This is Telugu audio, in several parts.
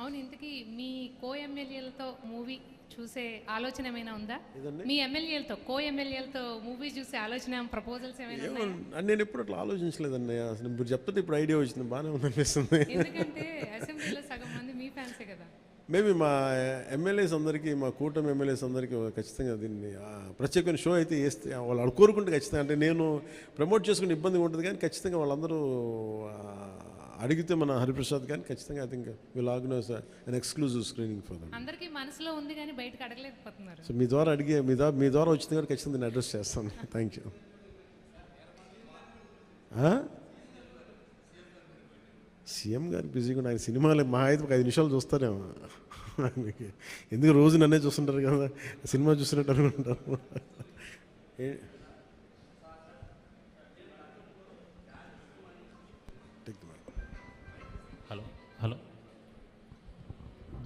అవును ఇంతకీ మీ కో ఎమ్మెల్యేలతో మూవీ చూసే ఆలోచన ఏమైనా ఉందా? మీ ఎమ్మెల్యేలతో కో ఎమ్మెల్యేలతో మూవీ చూసే ఆలోచన ప్రపోజల్స్ ఏమైనా నేను ఎప్పుడు అట్లా ఆలోచించలేదండి. అసలు మీరు చెప్తుంటే ఇప్పుడు ఐడియా వచ్చింది బాగానే ఉంది అనిపిస్తుంది ఎందుకంటే అసెంబ్లీలో సగం మంది మీ ఫ్యాన్సే కదా. మేబీ మా ఎమ్మెల్యేస్ అందరికీ మా కూటమి ఎమ్మెల్యేస్ అందరికీ ఖచ్చితంగా దీన్ని ప్రత్యేకమైన షో అయితే వేస్తే వాళ్ళు కోరుకుంటే ఖచ్చితంగా. అంటే నేను ప్రమోట్ చేసుకునే ఇబ్బంది ఉంటుంది కానీ ఖచ్చితంగా వాళ్ళందరూ అడిగితే మన హరిప్రసాద్ కానీ ఖచ్చితంగా I think will organise an exclusive screening for them అందరికీ మనసులో ఉంది కానీ బయటకు అడగలేకపోతున్నారు. సో మీ ద్వారా అడిగే మీ ద్వారా మీ ద్వారా వచ్చింది కూడా ఖచ్చితంగా దీన్ని అడ్రస్ చేస్తాను. థ్యాంక్ యూ సీఎం గారు బిజీగా నాకు సినిమాలు మా అయితే ఒక ఐదు నిమిషాలు చూస్తారేమో. ఎందుకు రోజు నన్నే చూస్తుంటారు కదా? సినిమా చూస్తున్నట్టు అనుకుంటారు.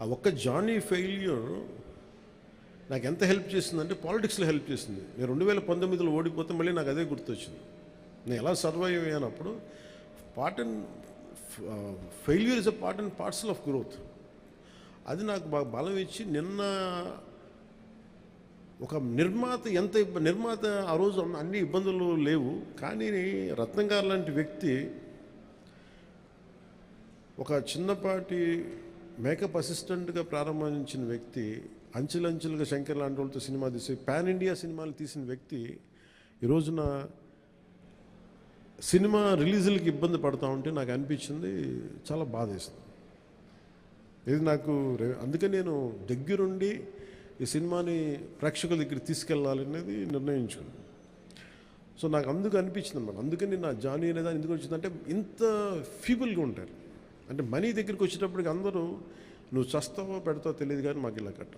ఆ ఒక్క జానీ ఫెయిల్యూర్ నాకు ఎంత హెల్ప్ చేసిందంటే పాలిటిక్స్లో హెల్ప్ చేసింది. నేను రెండు వేల పంతొమ్మిదిలో ఓడిపోతే మళ్ళీ నాకు అదే గుర్తొచ్చింది. నేను ఎలా survive అయ్యానప్పుడు part and failure is a part and parcel of growth. అది నాకు బాగా బలం ఇచ్చి నిన్న ఒక నిర్మాత ఎంత నిర్మాత ఆ రోజు అన్ని ఇబ్బందులు లేవు. కానీ రత్నం గారు లాంటి వ్యక్తి ఒక చిన్నపాటి మేకప్ అసిస్టెంట్గా ప్రారంభించిన వ్యక్తి అంచెలంచెలుగా శంకర్ లాంటి వాళ్ళతో సినిమా తీసి పాన్ ఇండియా సినిమాలు తీసిన వ్యక్తి ఈ రోజున సినిమా రిలీజులకి ఇబ్బంది పడతా ఉంటే నాకు అనిపించింది చాలా బాధేస్తుంది ఇది నాకు అందుకే నేను దగ్గరుండి ఈ సినిమాని ప్రేక్షకుల దగ్గర తీసుకెళ్ళాలనేది నిర్ణయించుకున్నాను. సో నాకు అందుకు అనిపించింది అనమాట అందుకని నా జానీ అనేది ఎందుకు వచ్చిందంటే ఇంత ఫీబుల్గా ఉంటారు. అంటే మనీ దగ్గరికి వచ్చేటప్పటికి అందరూ నువ్వు చస్తావో పెడతావో తెలియదు కానీ మాకు ఇలా కట్ట.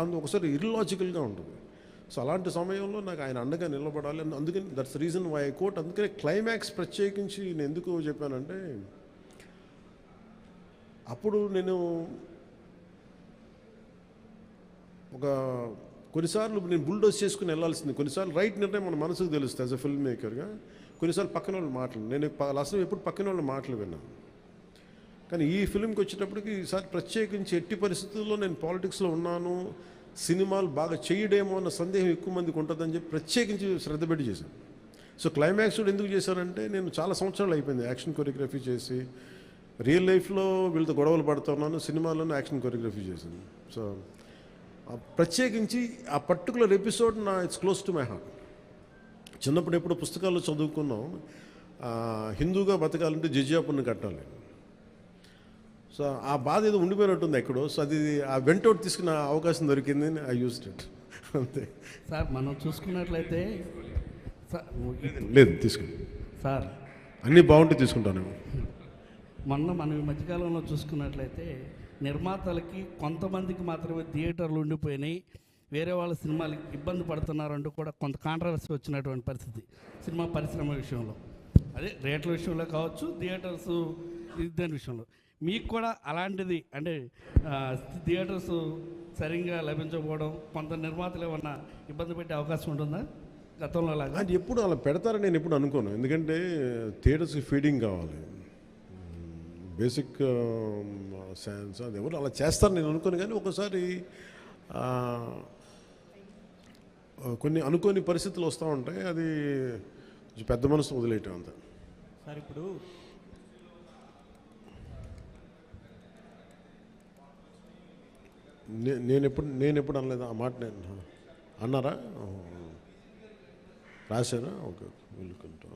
అందు ఒకసారి ఇర్లాజికల్గా ఉంటుంది. సో అలాంటి సమయంలో నాకు ఆయన అండగా నిలబడాలి అని అందుకని దట్స్ రీజన్ వై కోట్ అందుకనే క్లైమాక్స్ ప్రత్యేకించి నేను ఎందుకు చెప్పానంటే అప్పుడు నేను ఒక కొన్నిసార్లు నేను బుల్డోస్ చేసుకుని వెళ్ళాల్సింది. కొన్నిసార్లు రైట్ నిర్ణయం మన మనసుకు తెలుస్తుంది యాజ్ అ ఫిల్మ్ మేకర్గా కొన్నిసార్లు పక్కన వాళ్ళు మాటలు నేను అసలు ఎప్పుడు పక్కన వాళ్ళ మాటలు విన్నాను. కానీ ఈ ఫిల్మ్కి వచ్చేటప్పటికి ఈసారి ప్రత్యేకించి ఎట్టి పరిస్థితుల్లో నేను పాలిటిక్స్లో ఉన్నాను సినిమాలు బాగా చేయడేమో అన్న సందేహం ఎక్కువ మందికి ఉంటుందని చెప్పి ప్రత్యేకించి శ్రద్ధ పెట్టి చేశాను. సో క్లైమాక్స్ కూడా ఎందుకు చేశానంటే నేను చాలా సంవత్సరాలు అయిపోయింది యాక్షన్ కొరియోగ్రఫీ చేసి రియల్ లైఫ్లో వీళ్ళతో గొడవలు పడుతున్నాను సినిమాలోనే యాక్షన్ కొరియోగ్రఫీ చేశాను. సో ప్రత్యేకించి ఆ పర్టికులర్ ఎపిసోడ్ నా it's close to my heart చిన్నప్పుడు ఎప్పుడు పుస్తకాల్లో చదువుకున్నాం హిందూగా బతకాలంటే జిజియాపుని కట్టాలి. సో ఆ బాధ ఏదో ఉండిపోయినట్టుంది ఎక్కడో. సో అది ఆ వెంటౌట్ తీసుకున్న అవకాశం దొరికింది ఐ యూస్డ్ ఇట్ అంతే. సార్ మనం చూసుకున్నట్లయితే సార్ లేదు తీసుకుని సార్. అన్నీ బాగుంటే తీసుకుంటాను. మొన్న మనం ఈ మధ్యకాలంలో చూసుకున్నట్లయితే నిర్మాతలకి కొంతమందికి మాత్రమే థియేటర్లు ఉండిపోయినాయి. వేరే వాళ్ళ సినిమాలు ఇబ్బంది పడుతున్నారంటూ కూడా కొంత కాంట్రవర్సీ వచ్చినటువంటి పరిస్థితి సినిమా పరిశ్రమ విషయంలో. అదే రేట్ల విషయంలో కావచ్చు థియేటర్స్ దాని విషయంలో. మీకు కూడా అలాంటిది అంటే థియేటర్స్ సరిగ్గా లభించకపోవడం కొంత నిర్మాతలు ఏమన్నా ఇబ్బంది పెట్టే అవకాశం ఉంటుందా? గతంలో లాగా అది ఎప్పుడు అలా పెడతారని నేను ఎప్పుడు అనుకోను. ఎందుకంటే థియేటర్స్కి ఫీడింగ్ కావాలి. బేసిక్ సైన్స్ అది ఎవరు అలా చేస్తారు నేను అనుకోను. కానీ ఒకసారి ఆ, కొన్ని అనుకోని పరిస్థితులు వస్తూ ఉంటాయి. అది కొంచెం పెద్ద మనసు వదిలేయటం అంత. సార్ ఇప్పుడు నేను ఎప్పుడు నేను ఎప్పుడు అనలేదు ఆ మాట నేను అన్నారా ఓహో. రాశారా okay వెళ్ళుకుంటా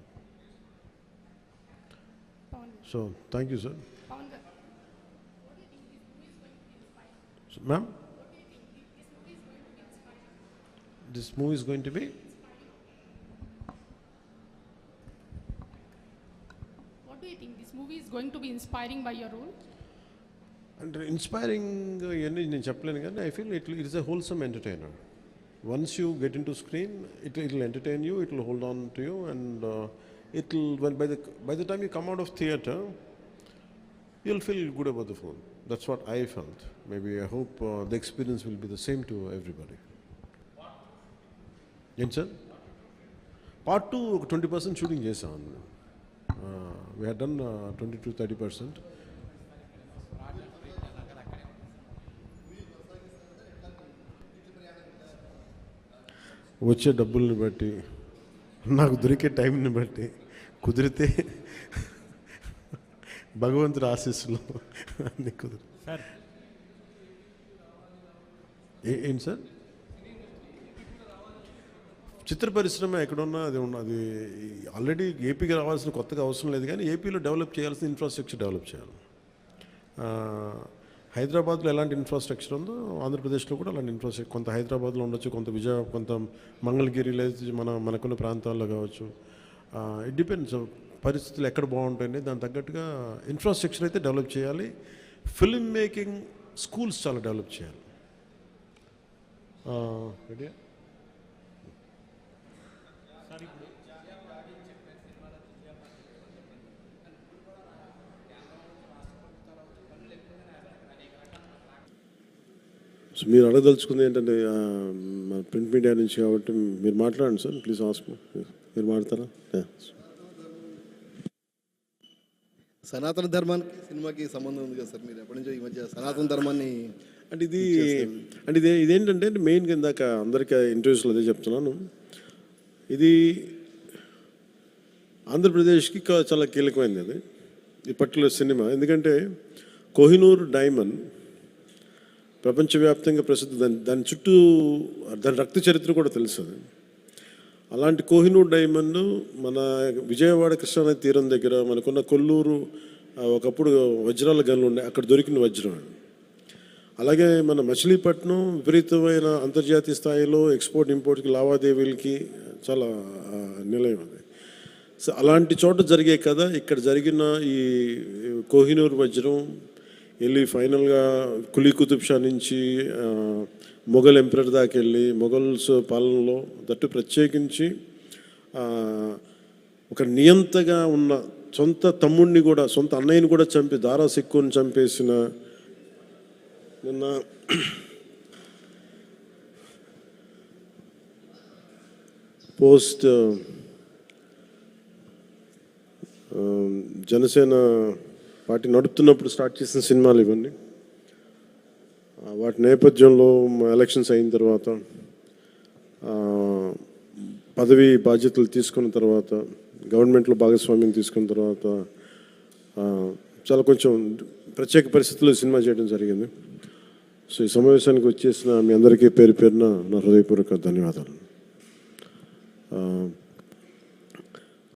so thank you sir ma'am this movie is going to be What do you think? This movie is going to be inspiring by your role? అంటే ఇన్స్పైరింగ్ ఇవన్నీ నేను చెప్పలేను కానీ I feel it it is a wholesome entertainer once you get in to screen it it will entertain you it will hold on to you and it will by the by the time you come out of theatre you will feel good about the phone that's what I felt maybe I hope the experience will be the same to everybody ఏంటి సార్ పార్ట్ టూ ఒక ట్వంటీ పర్సెంట్ షూటింగ్ చేసాం we had done twenty to thirty percent వచ్చే డబ్బుల్ని బట్టి నాకు దొరికే టైంని బట్టి కుదిరితే భగవంతుడి ఆశీస్సులు అన్ని కుదిరి. ఏంటి సార్? చిత్ర పరిశ్రమ ఎక్కడున్నా అది ఉన్నది ఆల్రెడీ ఏపీకి రావాల్సిన కొత్తగా అవసరం లేదు కానీ ఏపీలో డెవలప్ చేయాల్సిన ఇన్ఫ్రాస్ట్రక్చర్ డెవలప్ చేయాలి. హైదరాబాద్లో ఎలాంటి ఇన్ఫ్రాస్ట్రక్చర్ ఉందో ఆంధ్రప్రదేశ్లో కూడా అలాంటి ఇన్ఫ్రాస్ట్రక్చర్ కొంత హైదరాబాద్లో ఉండొచ్చు కొంత విజయ కొంత మంగళగిరి లేదా మన మనకున్న ప్రాంతాల్లో కావచ్చు. ఇట్ డిపెండ్స్ పరిస్థితులు ఎక్కడ బాగుంటాయండి దానికి తగ్గట్టుగా ఇన్ఫ్రాస్ట్రక్చర్ అయితే డెవలప్ చేయాలి. ఫిల్మ్ మేకింగ్ స్కూల్స్ చాలా డెవలప్ చేయాలి. రెడీ సో మీరు అడగదలుచుకుంది ఏంటంటే మన ప్రింట్ మీడియా నుంచి కాబట్టి మీరు మాట్లాడండి సార్ ప్లీజ్ ఆస్క్ మీరు మాట్లాడతారా. సనాతన ధర్మానికి సినిమాకి సంబంధం ఉంది కదా సార్ మీరు ఎప్పటి నుంచో ఈ మధ్య సనాతన ధర్మాన్ని అంటే ఇది అంటే ఇది ఇదేంటంటే మెయిన్గా ఇందాక అందరికీ ఇంటర్వ్యూస్లో అదే చెప్తున్నాను. ఇది ఆంధ్రప్రదేశ్కి చాలా కీలకమైనది అది. ఈ పర్టికులర్ సినిమా ఎందుకంటే కోహినూర్ డైమండ్ ప్రపంచవ్యాప్తంగా ప్రసిద్ధి దాని దాని చుట్టూ దాని రక్త చరిత్ర కూడా తెలుసు అలాంటి కోహినూర్ డైమండ్ మన విజయవాడ కృష్ణానది తీరం దగ్గర మనకున్న కొల్లూరు ఒకప్పుడు వజ్రాల గనులు ఉండే అక్కడ దొరికిన వజ్రం అలాగే మన మచిలీపట్నం విపరీతమైన అంతర్జాతీయ స్థాయిలో ఎక్స్పోర్ట్ ఇంపోర్ట్కి లావాదేవీలకి చాలా నిలయం అది. సో అలాంటి చోట జరిగే కథ ఇక్కడ జరిగిన ఈ కోహినూర్ వజ్రం వెళ్ళి ఫైనల్గా కులీ కుతుబ్ షా నుంచి మొఘల్ ఎంపరర్ దాకా వెళ్ళి మొఘల్స్ పాలనలో దట్టు ప్రత్యేకించి ఒక నియంతగా ఉన్న సొంత తమ్ముడిని కూడా సొంత అన్నయ్యని కూడా చంపి దారా సిక్కుని చంపేసిన నిన్న పోస్ట్ జనసేన పార్టీ నడుపుతున్నప్పుడు స్టార్ట్ చేసిన సినిమాలు ఇవన్నీ. వాటి నేపథ్యంలో ఎలక్షన్స్ అయిన తర్వాత పదవి బాధ్యతలు తీసుకున్న తర్వాత గవర్నమెంట్లో భాగస్వామ్యం తీసుకున్న తర్వాత చాలా కొంచెం ప్రత్యేక పరిస్థితుల్లో సినిమా చేయడం జరిగింది. సో ఈ సమావేశానికి వచ్చేసిన మీ అందరికీ పేరు పేరున నా హృదయపూర్వక ధన్యవాదాలు.